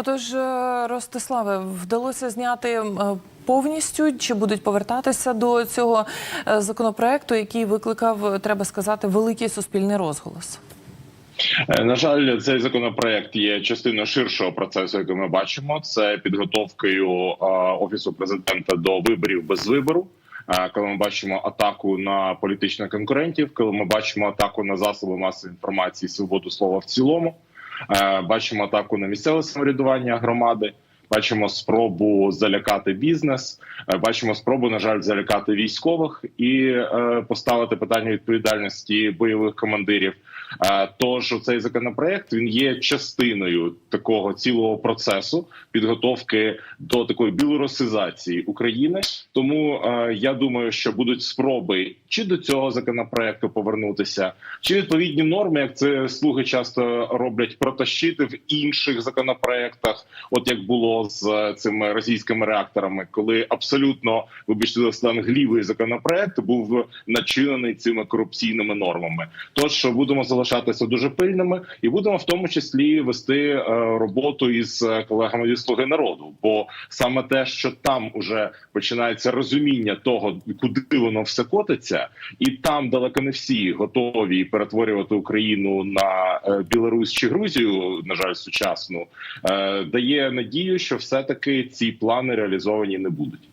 Отож, е, Ростиславе, вдалося зняти е, повністю чи будуть повертатися до цього е, законопроекту, який викликав, треба сказати, великий суспільний розголос. На жаль, цей законопроект є частиною ширшого процесу, який ми бачимо. Це підготовкою офісу президента до виборів без вибору. Коли ми бачимо атаку на політичних конкурентів, коли ми бачимо атаку на засоби масової інформації, свободу слова в цілому, бачимо атаку на місцеве самоврядування громади. Бачимо спробу залякати бізнес, е, бачимо спробу, на жаль, залякати військових і е, поставити питання відповідальності бойових командирів. Е, Тож цей законопроект він є частиною такого цілого процесу підготовки до такої білорусизації України. Тому я думаю, що будуть спроби чи до цього законопроекту повернутися, чи відповідні норми, як це слуги часто роблять, протащити в інших законопроектах, от як було з цими російськими реакторами, коли абсолютно вибачте за стан глівий законопроект був начинений цими корупційними нормами. Тож будемо залишатися дуже пильними і будемо в тому числі вести е, роботу із е, колегами зі слуги народу. Бо саме те, що там уже починається розуміння того, куди воно все котиться, і там далеко не всі готові перетворювати Україну на е, Білорусь чи Грузію, на жаль, сучасну, дає надію, що все таки ці плани реалізовані не будуть.